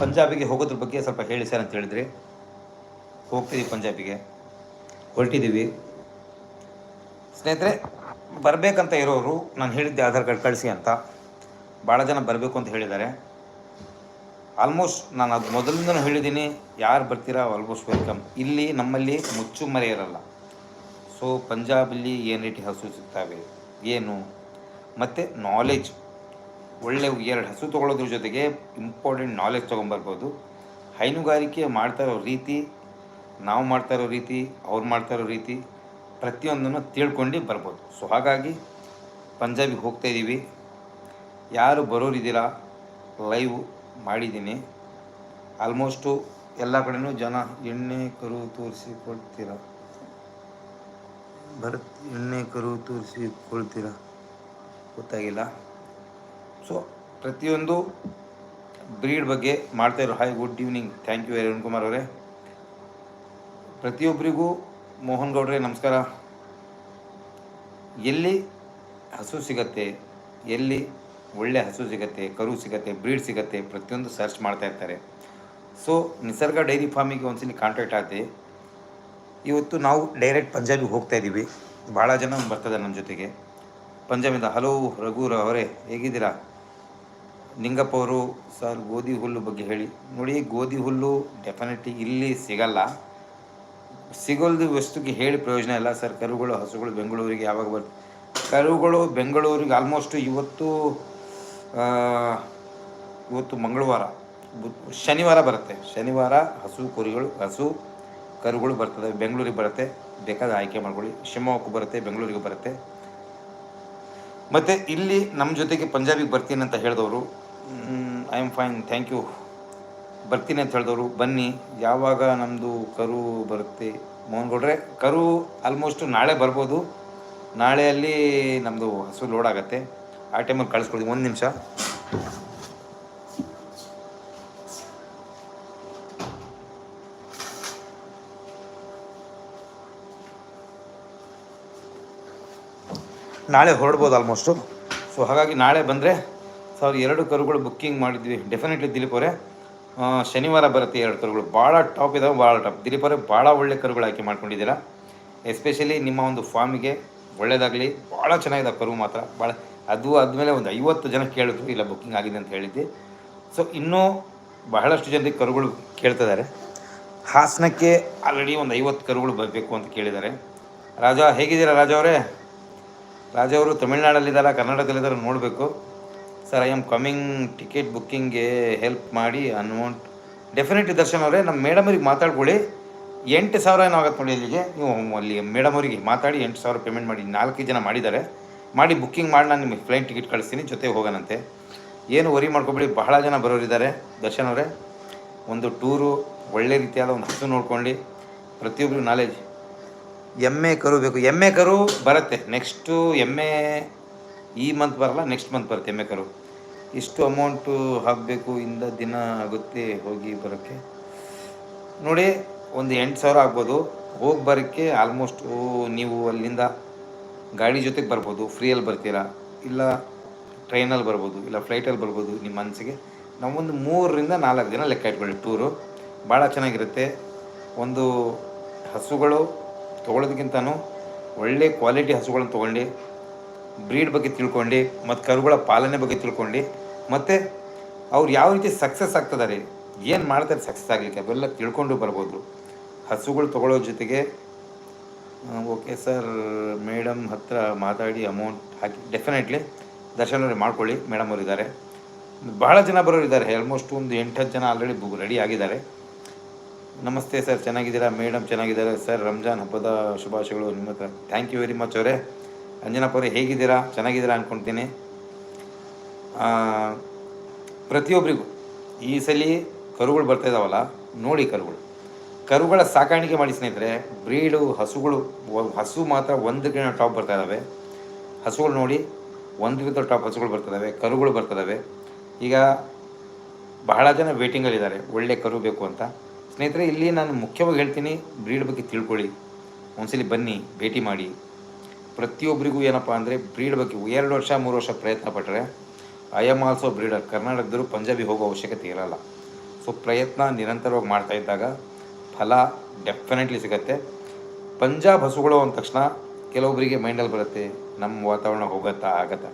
ಪಂಜಾಬಿಗೆ ಹೋಗೋದ್ರ ಬಗ್ಗೆ ಸ್ವಲ್ಪ ಹೇಳಿ ಸರ್ ಅಂತ ಹೇಳಿದ್ರಿ. ಹೋಗ್ತೀವಿ ಪಂಜಾಬಿಗೆ. ಹೊರಟಿದ್ದೀವಿ. ಸ್ನೇಹಿತರೆ, ಬರಬೇಕಂತ ಇರೋರು ನಾನು ಹೇಳಿದ್ದೆ ಆಧಾರ್ ಕಾರ್ಡ್ ಕಳಿಸಿ ಅಂತ. ಭಾಳ ಜನ ಬರಬೇಕು ಅಂತ ಹೇಳಿದ್ದಾರೆ. ಆಲ್ಮೋಸ್ಟ್ ನಾನು ಅದು ಮೊದಲಿಂದನೂ ಹೇಳಿದ್ದೀನಿ, ಯಾರು ಬರ್ತೀರಾ ಆಲ್ಮೋಸ್ಟ್ ವೆಲ್ಕಮ್. ಇಲ್ಲಿ ನಮ್ಮಲ್ಲಿ ಮುಚ್ಚು ಮರೆ ಇರಲ್ಲ. ಸೊ ಪಂಜಾಬಲ್ಲಿ ಏನು ರೀತಿ ಹಸು ಸಿಗ್ತಾವೆ? ಏನು? ಮತ್ತು ನಾಲೆಜ್ ಒಳ್ಳೆ ಎರಡು ಹಸು ತೊಗೊಳೋದ್ರ ಜೊತೆಗೆ ಇಂಪಾರ್ಟೆಂಟ್ ನಾಲೆಜ್ ತೊಗೊಂಬರ್ಬೋದು. ಹೈನುಗಾರಿಕೆ ಮಾಡ್ತಾ ಇರೋ ರೀತಿ, ನಾವು ಮಾಡ್ತಾ ಇರೋ ರೀತಿ, ಅವ್ರು ಮಾಡ್ತಾ ಇರೋ ರೀತಿ ಪ್ರತಿಯೊಂದನ್ನು ತಿಳ್ಕೊಂಡು ಬರ್ಬೋದು. ಸೊ ಹಾಗಾಗಿ ಪಂಜಾಬಿಗೆ ಹೋಗ್ತಾ ಇದ್ದೀವಿ ಯಾರು ಬರೋರಿದ್ದೀರಾ ಲೈವ್ ಮಾಡಿದ್ದೀನಿ. ಆಲ್ಮೋಸ್ಟು ಎಲ್ಲ ಕಡೆಯೂ ಜನ ಎಣ್ಣೆ ಕರು ತೋರಿಸಿಕೊಳ್ತೀರ. ಬರ್, ಎಣ್ಣೆ ಕರು ತೋರಿಸಿಕೊಳ್ತೀರ? ಗೊತ್ತಾಗಿಲ್ಲ. ಸೊ ಪ್ರತಿಯೊಂದು ಬ್ರೀಡ್ ಬಗ್ಗೆ ಮಾಡ್ತಾ ಇರೋ hi good evening thank you Arun Kumar ಅವರೇ. ಪ್ರತಿಯೊಬ್ಬರಿಗೂ ಮೋಹನ್ ಗೌಡ್ರೆ, ನಮಸ್ಕಾರ. ಎಲ್ಲಿ ಹಸು ಸಿಗತ್ತೆ, ಎಲ್ಲಿ ಒಳ್ಳೆ ಹಸು ಸಿಗತ್ತೆ, ಕರು ಸಿಗತ್ತೆ ಬ್ರೀಡ್ ಸಿಗತ್ತೆ, ಪ್ರತಿಯೊಂದು ಸರ್ಚ್ ಮಾಡ್ತಾ ಇರ್ತಾರೆ. ಸೊ ನಿಸರ್ಗ ಡೈರಿ ಫಾರ್ಮಿಗೆ ಒಂದ್ಸಲಿ ಕಾಂಟ್ಯಾಕ್ಟ್ ಆಯ್ತೆ ಇವತ್ತು ನಾವು ಡೈರೆಕ್ಟ್ ಪಂಜಾಬಿಗೆ ಹೋಗ್ತಾ ಇದ್ದೀವಿ ಭಾಳ ಜನ ಬರ್ತದೆ ನಮ್ಮ ಜೊತೆಗೆ. ಪಂಜಾಬಿಂದ ಹಲೋ ರಘುರ ಅವರೇ, ಹೇಗಿದ್ದೀರಾ? ನಿಂಗಪ್ಪ ಅವರು ಸರ್ ಗೋಧಿ ಹುಲ್ಲು ಬಗ್ಗೆ ಹೇಳಿ. ನೋಡಿ, ಗೋಧಿ ಹುಲ್ಲು ಡೆಫಿನೆಟ್ಲಿ ಇಲ್ಲಿ ಸಿಗಲ್ಲ. ಸಿಗೋಲ್ದು ವಸ್ತುಗೆ ಹೇಳಿ ಪ್ರಯೋಜನ ಇಲ್ಲ ಸರ್. ಕರುಗಳು, ಹಸುಗಳು ಬೆಂಗಳೂರಿಗೆ ಯಾವಾಗ ಬರುತ್ತೆ ಕರುಗಳು ಬೆಂಗಳೂರಿಗೆ ಆಲ್ಮೋಸ್ಟ್ ಇವತ್ತು ಇವತ್ತು ಮಂಗಳವಾರ. ಶನಿವಾರ ಬರುತ್ತೆ. ಶನಿವಾರ ಹಸು, ಕುರಿಗಳು, ಹಸು, ಕರುಗಳು ಬರ್ತದೆ. ಬೆಂಗಳೂರಿಗೆ ಬರುತ್ತೆ. ಬೇಕಾದ ಆಯ್ಕೆ ಮಾಡ್ಕೊಳ್ಳಿ. ಶಿವಮೊಗ್ಗಕ್ಕೂ ಬರುತ್ತೆ, ಬೆಂಗಳೂರಿಗೆ ಬರುತ್ತೆ. ಮತ್ತು ಇಲ್ಲಿ ನಮ್ಮ ಜೊತೆಗೆ ಪಂಜಾಬಿಗೆ ಬರ್ತೀನಿ ಅಂತ ಹೇಳಿದವರು I am fine thank you ಬರ್ತೀನಿ ಅಂತ ಹೇಳಿದವರು, ಬನ್ನಿ. ಯಾವಾಗ ನಮ್ಮದು ಕರು ಬರುತ್ತೆ? ಮೋಹನ್ ಗೌಡ್ರೆ ಕರು ಆಲ್ಮೋಸ್ಟ್ ನಾಳೆ ಬರ್ಬೋದು. ನಾಳೆಯಲ್ಲಿ ನಮ್ಮದು ಹಸು ಲೋಡ್ ಆಗುತ್ತೆ. ಆ ಟೈಮಲ್ಲಿ ಕಳಿಸ್ಕೊಡ್ತೀವಿ ಒಂದು ನಿಮಿಷ. ನಾಳೆ ಹೊರಡ್ಬೋದು ಆಲ್ಮೋಸ್ಟು ಸೊ ಹಾಗಾಗಿ ನಾಳೆ ಬಂದರೆ ಸಾವಿರ ಎರಡು ಕರುಗಳು ಬುಕ್ಕಿಂಗ್ ಮಾಡಿದ್ವಿ. ಡೆಫಿನೆಟ್ಲಿ ದಿಲೀಪ್ ಅವರೇ ಶನಿವಾರ ಬರುತ್ತೆ ಎರಡು ಕರುಗಳು. ಭಾಳ ಟಾಪ್ ಇದಾವೆ ಭಾಳ ಟಾಪ್ ದಿಲೀಪ್ ಅವರೇ ಭಾಳ ಒಳ್ಳೆ ಕರುಗಳು ಆಯ್ಕೆ ಮಾಡ್ಕೊಂಡಿದ್ದೀರಾ. ಎಸ್ಪೆಷಲಿ ನಿಮ್ಮ ಒಂದು ಫಾರ್ಮಿಗೆ ಒಳ್ಳೇದಾಗಲಿ ಭಾಳ ಚೆನ್ನಾಗಿದೆ ಕರು ಮಾತ್ರ. ಭಾಳ ಅದು ಆದಮೇಲೆ ಒಂದು ಐವತ್ತು ಜನ ಕೇಳಿದ್ರು, ಇಲ್ಲ ಬುಕ್ಕಿಂಗ್ ಆಗಿದೆ ಅಂತ ಹೇಳಿದ್ದೆ. ಸೊ ಇನ್ನೂ ಬಹಳಷ್ಟು ಜನರಿಗೆ ಕರುಗಳು ಕೇಳ್ತಿದ್ದಾರೆ ಹಾಸನಕ್ಕೆ ಆಲ್ರೆಡಿ ಒಂದು ಐವತ್ತು ಕರುಗಳು ಬರಬೇಕು ಅಂತ ಕೇಳಿದ್ದಾರೆ. ರಾಜ, ಹೇಗಿದ್ದೀರಾ ರಾಜ ಅವರೇ? ರಾಜ ಅವರು ತಮಿಳ್ನಾಡಲ್ಲಿದ್ದಾರೆ, ಕರ್ನಾಟಕದಲ್ಲಿದ್ದಾರೆ ನೋಡಬೇಕು. Sir I am coming ticket ಬುಕ್ಕಿಂಗ್ಗೆ help ಮಾಡಿ ಅನ್ವಾಂಟ್ ಡೆಫಿನೆಟ್ಲಿ ದರ್ಶನ್ ಅವರೇ, ನಮ್ಮ ಮೇಡಮ್ ಅವ್ರಿಗೆ ಮಾತಾಡ್ಕೊಳ್ಳಿ. ಎಂಟು ಸಾವಿರ ಏನೋ ಆಗತ್ತೆ ನೋಡಿ ಇಲ್ಲಿಗೆ. ನೀವು ಅಲ್ಲಿ ಮೇಡಮ್ ಅವರಿಗೆ ಮಾತಾಡಿ, ಎಂಟು ಸಾವಿರ ಪೇಮೆಂಟ್ ಮಾಡಿ ನಾಲ್ಕು ಜನ ಮಾಡಿದ್ದಾರೆ. ಮಾಡಿ ಬುಕ್ಕಿಂಗ್ ಮಾಡಿ ನಾನು ನಿಮಗೆ ಫ್ಲೈನ್ ಟಿಕೆಟ್ ಕಳಿಸ್ತೀನಿ ಜೊತೆ ಹೋಗೋಣಂತೆ. ಏನು ವರಿ ಮಾಡ್ಕೊಬೇಡಿ, ಬಹಳ ಜನ ಬರೋರಿದ್ದಾರೆ. ದರ್ಶನ್ ಅವರೇ, ಒಂದು ಟೂರು ಒಳ್ಳೆ ರೀತಿಯಾದ ಒಂದು ಹಸು ನೋಡ್ಕೊಂಡು ಪ್ರತಿಯೊಬ್ಬರು ನಾಲೆಜ್ ಎಮ್ಮೆ ಕರು ಬೇಕು. ಎಮ್ಮೆ ಕರು ಬರುತ್ತೆ. ನೆಕ್ಸ್ಟು ಎಮ್ಮೆ ಈ ಮಂತ್ ಬರಲ್ಲ ನೆಕ್ಸ್ಟ್ ಮಂತ್ ಬರುತ್ತೆ ಎಮ್ಮೆ ಕರು. ಇಷ್ಟು ಅಮೌಂಟು ಹಾಕಬೇಕು, ಇಂದ ದಿನ ಆಗುತ್ತೆ, ಹೋಗಿ ಬರೋಕ್ಕೆ. ನೋಡಿ, ಒಂದು ಎಂಟು ಸಾವಿರ ಆಗ್ಬೋದು. ಹೋಗಿ ಬರೋಕ್ಕೆ ಆಲ್ಮೋಸ್ಟ್ ನೀವು ಅಲ್ಲಿಂದ ಗಾಡಿ ಜೊತೆಗೆ ಬರ್ಬೋದು. ಫ್ರೀಯಲ್ಲಿ ಬರ್ತೀರಾ? ಇಲ್ಲ ಟ್ರೈನಲ್ಲಿ ಬರ್ಬೋದು. ಇಲ್ಲ ಫ್ಲೈಟಲ್ಲಿ ಬರ್ಬೋದು ನಿಮ್ಮ ಮನಸ್ಸಿಗೆ ನಾವೊಂದು ಮೂರರಿಂದ ನಾಲ್ಕು ದಿನ ಲೆಕ್ಕ ಇಟ್ಕೊಳ್ಳಿ. ಟೂರು. ಭಾಳ ಚೆನ್ನಾಗಿರುತ್ತೆ. ಒಂದು ಹಸುಗಳು ತೊಗೊಳೋದಕ್ಕಿಂತನೂ ಒಳ್ಳೆ ಕ್ವಾಲಿಟಿ ಹಸುಗಳನ್ನ ತೊಗೊಂಡು ಬ್ರೀಡ್ ಬಗ್ಗೆ ತಿಳ್ಕೊಂಡು, ಮತ್ತು ಕರುಗಳ ಪಾಲನೆ ಬಗ್ಗೆ ತಿಳ್ಕೊಂಡು, ಮತ್ತು ಅವ್ರು ಯಾವ ರೀತಿ ಸಕ್ಸಸ್ ಆಗ್ತದಾರೆ ಏನು ಮಾಡ್ತಾರೆ ಸಕ್ಸಸ್ ಆಗಲಿಕ್ಕೆ ಅವೆಲ್ಲ ತಿಳ್ಕೊಂಡು ಬರ್ಬೋದು. ಹಸುಗಳು ತೊಗೊಳ್ಳೋ ಜೊತೆಗೆ ಓಕೆ ಸರ್ ಮೇಡಮ್ ಹತ್ರ ಮಾತಾಡಿ ಅಮೌಂಟ್ ಹಾಕಿ ಡೆಫಿನೆಟ್ಲಿ ದರ್ಶನ ಮಾಡ್ಕೊಳ್ಳಿ ಮೇಡಮ್ ಅವರಿದ್ದಾರೆ. ಬಹಳ ಜನ ಬರೋರು ಇದ್ದಾರೆ ಆಲ್ಮೋಸ್ಟ್ ಒಂದು ಎಂಟು ಹತ್ತು ಜನ ಆಲ್ರೆಡಿ ಬುಕ್ ರೆಡಿ ಆಗಿದ್ದಾರೆ. ನಮಸ್ತೆ ಸರ್, ಚೆನ್ನಾಗಿದ್ದೀರಾ? ಮೇಡಮ್ ಚೆನ್ನಾಗಿದ್ದಾರೆ. ಸರ್, ರಂಜಾನ್ ಹಬ್ಬದ ಶುಭಾಶಯಗಳು ನಿಮ್ಮ ಹತ್ರ. ಥ್ಯಾಂಕ್ ಯು ವೆರಿ ಮಚ್ ಅವರೇ. ಅಂಜನಪ್ಪ ಅವರೇ, ಹೇಗಿದ್ದೀರಾ? ಚೆನ್ನಾಗಿದ್ದೀರಾ ಅಂದ್ಕೊಳ್ತೀನಿ ಪ್ರತಿಯೊಬ್ಬರಿಗೂ ಈ ಸಲ ಕರುಗಳು ಬರ್ತಾ ಇದಾವಲ್ಲ, ನೋಡಿ ಕರುಗಳು. ಕರುಗಳ ಸಾಕಾಣಿಕೆ ಮಾಡಿ ಸ್ನೇಹಿತರೆ, ಬ್ರೀಡು, ಹಸುಗಳು ಹಸು ಮಾತ್ರ ಒಂದಕ್ಕಿಂತ ಟಾಪ್ ಬರ್ತಾ ಇದ್ದಾವೆ ಹಸುಗಳು ನೋಡಿ ಒಂದರಿಂದ ಟಾಪ್ ಹಸುಗಳು ಬರ್ತಿದ್ದಾವೆ ಕರುಗಳು ಬರ್ತಿದ್ದಾವೆ ಈಗ ಬಹಳ ಜನ ವೇಟಿಂಗಲ್ಲಿದ್ದಾರೆ ಒಳ್ಳೆ ಕರು ಬೇಕು ಅಂತ. ಸ್ನೇಹಿತರೆ, ಇಲ್ಲಿ ನಾನು ಮುಖ್ಯವಾಗಿ ಹೇಳ್ತೀನಿ, ಬ್ರೀಡ್ ಬಗ್ಗೆ ತಿಳ್ಕೊಳ್ಳಿ. ಒಂದ್ಸಲಿ ಬನ್ನಿ, ಭೇಟಿ ಮಾಡಿ. ಪ್ರತಿಯೊಬ್ಬರಿಗೂ ಏನಪ್ಪ ಅಂದರೆ, ಬ್ರೀಡ್ ಬಗ್ಗೆ ಎರಡು ವರ್ಷ, ಮೂರು ವರ್ಷ ಪ್ರಯತ್ನ ಪಟ್ಟರೆ ಐ ಎಂ ಆಲ್ಸೋ ಬ್ರೀಡರ್ ಕರ್ನಾಟಕದವರು ಪಂಜಾಬಿ ಹೋಗೋ ಅವಶ್ಯಕತೆ ಇರಲ್ಲ. ಸೊ ಪ್ರಯತ್ನ ನಿರಂತರವಾಗಿ ಮಾಡ್ತಾ ಇದ್ದಾಗ ಫಲ ಡೆಫಿನೆಟ್ಲಿ ಸಿಗುತ್ತೆ. ಪಂಜಾಬ್ ಹಸುಗಳು ಅಂದ ತಕ್ಷಣ ಕೆಲವೊಬ್ಬರಿಗೆ ಮೈಂಡಲ್ಲಿ ಬರುತ್ತೆ, ನಮ್ಮ ವಾತಾವರಣ ಹೋಗತ್ತಾ ಆಗತ್ತಾ.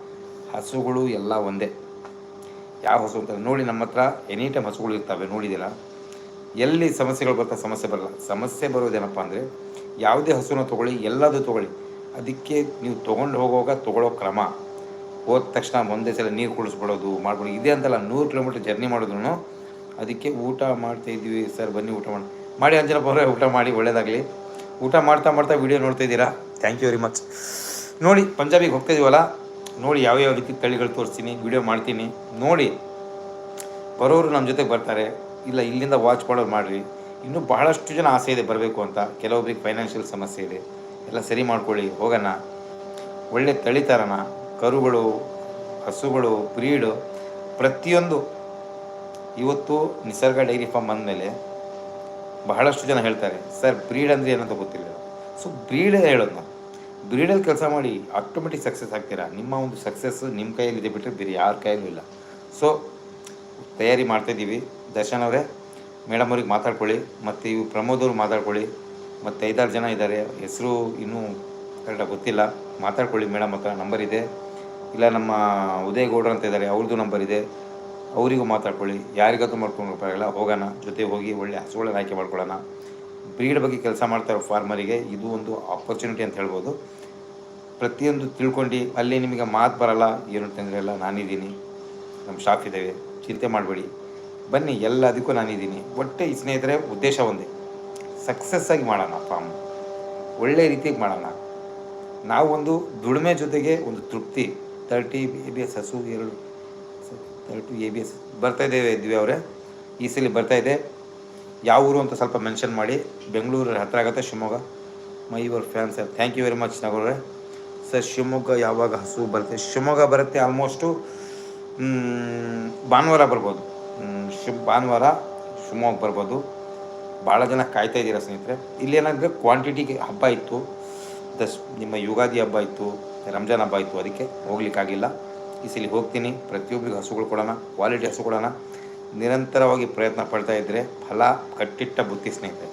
ಹಸುಗಳು ಎಲ್ಲ ಒಂದೇ. ಯಾವ ಹಸು ಅಂತ ನೋಡಿ ನಮ್ಮ ಹತ್ರ ಎನಿ ಟೈಮ್ ಹಸುಗಳು ಇರ್ತವೆ, ನೋಡಿದ್ದೀರಾ? ಎಲ್ಲಿ ಸಮಸ್ಯೆಗಳು ಬರ್ತಾ ಸಮಸ್ಯೆ ಬರಲ್ಲ. ಸಮಸ್ಯೆ ಬರೋದೇನಪ್ಪ ಅಂದರೆ ಯಾವುದೇ ಹಸುನ ತೊಗೊಳ್ಳಿ ಎಲ್ಲದೂ ತೊಗೊಳ್ಳಿ. ಅದಕ್ಕೆ ನೀವು ತೊಗೊಂಡು ಹೋಗುವಾಗ ತೊಗೊಳ್ಳೋ ಕ್ರಮ. ಹೋದ ತಕ್ಷಣ ಒಂದೇ ಸಲ ನೀರು ಕುಡಿಸ್ಬಿಡೋದು ಮಾಡ್ಬಿಡೋದು ಇದೆ ಅಂತಲ್ಲ ನೂರು ಕಿಲೋಮೀಟ್ರ್ ಜರ್ನಿ ಮಾಡಿದ್ರು ಅದಕ್ಕೆ ಊಟ ಮಾಡ್ತಾ ಇದ್ದೀವಿ ಸರ್ ಬನ್ನಿ ಊಟ ಮಾಡಿ ಮಾಡಿ ಅಂಜನಪ್ಪ ಅವರೇ ಊಟ ಮಾಡಿ ಒಳ್ಳೇದಾಗಲಿ. ಊಟ ಮಾಡ್ತಾ ಮಾಡ್ತಾ ವೀಡಿಯೋ ನೋಡ್ತಾ ಇದ್ದೀರಾ? ಥ್ಯಾಂಕ್ ಯು ವೆರಿ ಮಚ್ ನೋಡಿ ಪಂಜಾಬಿಗೆ ಹೋಗ್ತಾ ಇದೀವಲ್ಲ ನೋಡಿ ಯಾವ್ಯಾವ ರೀತಿ ತಳಿಗಳು ತೋರಿಸ್ತೀನಿ ವೀಡಿಯೋ ಮಾಡ್ತೀನಿ. ನೋಡಿ ಬರೋರು ನಮ್ಮ ಜೊತೆಗೆ ಬರ್ತಾರೆ. ಇಲ್ಲ, ಇಲ್ಲಿಂದ ವಾಚ್ ಮಾಡೋರು ಮಾಡಿರಿ. ಇನ್ನೂ ಬಹಳಷ್ಟು ಜನ ಆಸೆ ಇದೆ ಬರಬೇಕು ಅಂತ. ಕೆಲವೊಬ್ರಿಗೆ ಫೈನಾನ್ಷಿಯಲ್ ಸಮಸ್ಯೆ ಇದೆ. ಎಲ್ಲ ಸರಿ ಮಾಡ್ಕೊಳ್ಳಿ, ಹೋಗೋಣ. ಒಳ್ಳೆ ತಳಿತರನ, ಕರುಗಳು, ಹಸುಗಳು ಬ್ರೀಡು ಪ್ರತಿಯೊಂದು ಇವತ್ತು ನಿಸರ್ಗ ಡೈರಿ ಫಾರ್ಮ್ ಬಂದಮೇಲೆ ಬಹಳಷ್ಟು ಜನ ಹೇಳ್ತಾರೆ, ಸರ್ ಬ್ರೀಡ್ ಅಂದರೆ ಏನಂತ ಗೊತ್ತಿಲ್ಲ. ಸೊ ಬ್ರೀಡ್ ಹೇಳೋದು ನಾವು ಬ್ರೀಡಲ್ಲಿ ಕೆಲಸ ಮಾಡಿ ಆಟೋಮೆಟಿಕ್ ಸಕ್ಸಸ್ ಆಗ್ತೀರಾ? ನಿಮ್ಮ ಒಂದು ಸಕ್ಸಸ್ ನಿಮ್ಮ ಕೈಯಲ್ಲಿದೆ ಬಿಟ್ಟರೆ ಬೇರೆ ಯಾರ ಕೈಯಲ್ಲೂ ಇಲ್ಲ. ಸೊ ತಯಾರಿ ಮಾಡ್ತಾಯಿದ್ದೀವಿ ದರ್ಶನ್ ಅವರೇ, ಮೇಡಮ್ ಅವ್ರಿಗೆ ಮಾತಾಡ್ಕೊಳ್ಳಿ, ಮತ್ತು ಇವು ಪ್ರಮೋದ್ ಅವ್ರು ಮಾತಾಡ್ಕೊಳ್ಳಿ, ಮತ್ತು ಐದಾರು ಜನ ಇದ್ದಾರೆ, ಹೆಸರು ಇನ್ನೂ ಕರೆಕ್ಟಾಗಿ ಗೊತ್ತಿಲ್ಲ. ಮಾತಾಡ್ಕೊಳ್ಳಿ ಮೇಡಮ್ ಹತ್ರ ನಂಬರ್ ಇದೆ. ಇಲ್ಲ ನಮ್ಮ ಉದಯ್ ಗೌಡ್ರ ಅಂತ ಇದ್ದಾರೆ ಅವ್ರದ್ದು ನಂಬರ್ ಇದೆ. ಅವರಿಗೂ ಮಾತಾಡ್ಕೊಳ್ಳಿ. ಯಾರಿಗಾದ್ರೂ ಮಾಡ್ಕೊಂಡು ಪರವಾಗಿಲ್ಲ, ಹೋಗೋಣ. ಜೊತೆ ಹೋಗಿ ಒಳ್ಳೆ ಹಸುಗಳನ್ನ ಆಯ್ಕೆ ಮಾಡ್ಕೊಳ್ಳೋಣ. ಬ್ರೀಡ್ ಬಗ್ಗೆ ಕೆಲಸ ಮಾಡ್ತಾರೋ ಫಾರ್ಮರಿಗೆ, ಇದು ಒಂದು ಆಪರ್ಚುನಿಟಿ ಅಂತ ಹೇಳ್ಬೋದು. ಪ್ರತಿಯೊಂದು ತಿಳ್ಕೊಂಡು, ಅಲ್ಲಿ ನಿಮಗೆ ಮಾತು ಬರಲ್ಲ, ಏನು ತೊಂದರೆ ಇಲ್ಲ, ನಾನಿದ್ದೀನಿ. ನಮ್ಮ ಶಾಪ್ ಇದ್ದೇವೆ. ಚಿಂತೆ ಮಾಡಬೇಡಿ. ಬನ್ನಿ ಎಲ್ಲದಕ್ಕೂ ನಾನಿದ್ದೀನಿ. ಒಟ್ಟೆ ಈ ಸ್ನೇಹಿತರೆ, ಉದ್ದೇಶ ಒಂದೇ. ಆಗಿ ಮಾಡೋಣ ಫಾರ್ಮ್ ಒಳ್ಳೆ ರೀತಿಯಾಗಿ ಮಾಡೋಣ. ನಾವು ಒಂದು ದುಡಿಮೆ ಜೊತೆಗೆ ಒಂದು ತೃಪ್ತಿ. ತರ್ಟಿ ಎ ಬಿ ಎಸ್ ಹಸು, ಎರಡು. ತರ್ಟಿ ಎ ಬಿ ಎಸ್ ಬರ್ತಾ ಇದ್ದೇವೆ ದಿವ್ಯ ಅವರೇ. ಈ ಸಲ ಬರ್ತಾ ಇದೆ. ಯಾವ ಊರು ಅಂತ ಸ್ವಲ್ಪ ಮೆನ್ಷನ್ ಮಾಡಿ. ಬೆಂಗಳೂರು ಹತ್ತಿರ ಆಗುತ್ತೆ Shivamogga. My your fan sir thank you very much ನಗೋರೆ sir Shivamogga ಯಾವಾಗ ಹಸು ಬರುತ್ತೆ? ಶಿವಮೊಗ್ಗ ಬರುತ್ತೆ ಆಲ್ಮೋಸ್ಟು ಭಾನುವಾರ ಬರ್ಬೋದು. ಶಿವ್ ಭಾನುವಾರ ಶಿವಮೊಗ್ಗ ಬರ್ಬೋದು. ಭಾಳ ಜನ ಕಾಯ್ತಾ ಇದ್ದೀರಾ ಸ್ನೇಹಿತರೆ? ಇಲ್ಲಿ ಇಲ್ಲೇನಾದರೆ ಕ್ವಾಂಟಿಟಿಗೆ ಹಬ್ಬ ಇತ್ತು ದಸ್ ನಿಮ್ಮ ಯುಗಾದಿ ಹಬ್ಬ ಇತ್ತು, ರಂಜಾನ್ ಹಬ್ಬ ಇತ್ತು, ಅದಕ್ಕೆ ಹೋಗ್ಲಿಕ್ಕಾಗಿಲ್ಲ ಈ ಹೋಗ್ತೀನಿ, ಪ್ರತಿಯೊಬ್ಬರಿಗೂ ಹಸುಗಳು ಕೊಡೋಣ ಕ್ವಾಲಿಟಿ ಹಸು ಕೊಡೋಣ. ನಿರಂತರವಾಗಿ ಪ್ರಯತ್ನ ಪಡ್ತಾ ಇದ್ದರೆ ಫಲ ಕಟ್ಟಿಟ್ಟ ಬುತ್ತಿ ಸ್ನೇಹಿತರೆ.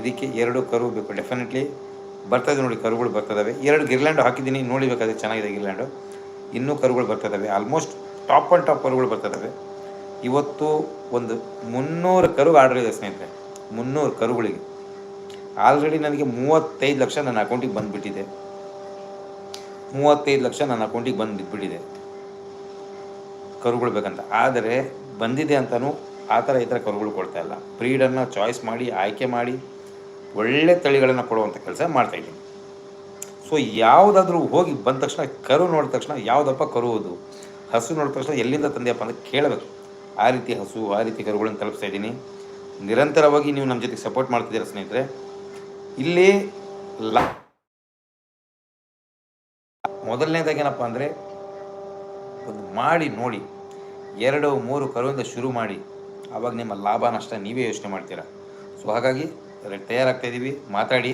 ಇದಕ್ಕೆ ಎರಡು ಕರು ಬೇಕು ಡೆಫಿನೆಟ್ಲಿ ಬರ್ತದೆ ನೋಡಿ, ಕರುಗಳು ಬರ್ತದವೆ ಎರಡು ಗಿರ್ಲ್ಯಾಂಡು ಹಾಕಿದ್ದೀನಿ ನೋಡಿಬೇಕಾದ್ರೆ ಚೆನ್ನಾಗಿದೆ ಗಿರ್ಲ್ಯಾಂಡು. ಇನ್ನೂ ಕರುಗಳು ಬರ್ತದವೆ ಆಲ್ಮೋಸ್ಟ್ ಟಾಪ್ ಆ್ಯಂಡ್ ಟಾಪ್ ಕರುಗಳು ಬರ್ತದವೆ ಇವತ್ತು ಒಂದು ಮುನ್ನೂರು ಕರು ಆರ್ಡರ್ ಇದೆ ಸ್ನೇಹಿತರೆ, ಮುನ್ನೂರು ಕರುಗಳಿಗೆ. ಆಲ್ರೆಡಿ ನನಗೆ ಮೂವತ್ತೈದು ಲಕ್ಷ ನನ್ನ ಅಕೌಂಟಿಗೆ ಬಂದುಬಿಟ್ಟಿದೆ. ಮೂವತ್ತೈದು ಲಕ್ಷ ನನ್ನ ಅಕೌಂಟಿಗೆ ಬಂದು ಬಿದ್ದುಬಿಟ್ಟಿದೆ ಕರುಗಳು ಬೇಕಂತ. ಆದರೆ ಬಂದಿದೆ ಅಂತಲೂ ಆ ಥರ ಈ ಥರ ಕರುಗಳು ಕೊಡ್ತಾ ಇಲ್ಲ. ಬ್ರೀಡನ್ನು ಚಾಯ್ಸ್ ಮಾಡಿ, ಆಯ್ಕೆ ಮಾಡಿ, ಒಳ್ಳೆ ತಳಿಗಳನ್ನು ಕೊಡುವಂಥ ಕೆಲಸ ಮಾಡ್ತಾಯಿದ್ದೀನಿ ಸೊ ಯಾವುದಾದ್ರೂ ಹೋಗಿ ಬಂದ ತಕ್ಷಣ, ಕರು ನೋಡಿದ ತಕ್ಷಣ ಯಾವುದಪ್ಪ ಕರುವುದು ಹಸು ನೋಡಿದ ತಕ್ಷಣ ಎಲ್ಲಿಂದ ತಂದೆಯಪ್ಪ ಅಂತ ಕೇಳಬೇಕು. ಆ ರೀತಿ ಹಸು, ಆ ರೀತಿ ಕರುಗಳನ್ನು ತಲುಪಿಸ್ತಾ ಇದ್ದೀನಿ. ನಿರಂತರವಾಗಿ ನೀವು ನಮ್ಮ ಜೊತೆಗೆ ಸಪೋರ್ಟ್ ಮಾಡ್ತಿದ್ದೀರಾ ಸ್ನೇಹಿತರೆ, ಇಲ್ಲಿ ಲಾ ಮೊದಲನೇದಾಗಿ ಏನಪ್ಪ ಅಂದರೆ ಒಂದು ಮಾಡಿ ನೋಡಿ, ಎರಡು, ಮೂರು ಕರುವಿಂದ ಶುರು ಮಾಡಿ ಆವಾಗ ನಿಮ್ಮ ಲಾಭ, ನಷ್ಟ ನೀವೇ ಯೋಚನೆ ಮಾಡ್ತೀರಾ? ಸೊ ಹಾಗಾಗಿ ತಯಾರಾಗ್ತಾ ಇದ್ದೀವಿ ಮಾತಾಡಿ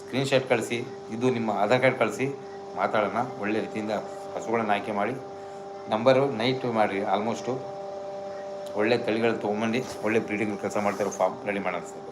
ಸ್ಕ್ರೀನ್ಶಾಟ್ ಕಳಿಸಿ, ಇದು ನಿಮ್ಮ ಆಧಾರ್ ಕಾರ್ಡ್ ಕಳಿಸಿ, ಮಾತಾಡೋಣ. ಒಳ್ಳೆ ರೀತಿಯಿಂದ ಹಸುಗಳನ್ನು ಆಯ್ಕೆ ಮಾಡಿ. ನಂಬರು ನೈಟ್ ಮಾಡಿರಿ ಆಲ್ಮೋಸ್ಟು ಒಳ್ಳೆ ತಳಿಗಳು ತೊಗೊಂಬಂದು ಒಳ್ಳೆ ಬ್ರೀಡಿಂಗ್ ಕೆಲಸ ಮಾಡ್ತಾರೆ ಫಾರ್ಮ್ ರೆಡಿ ಸರ್.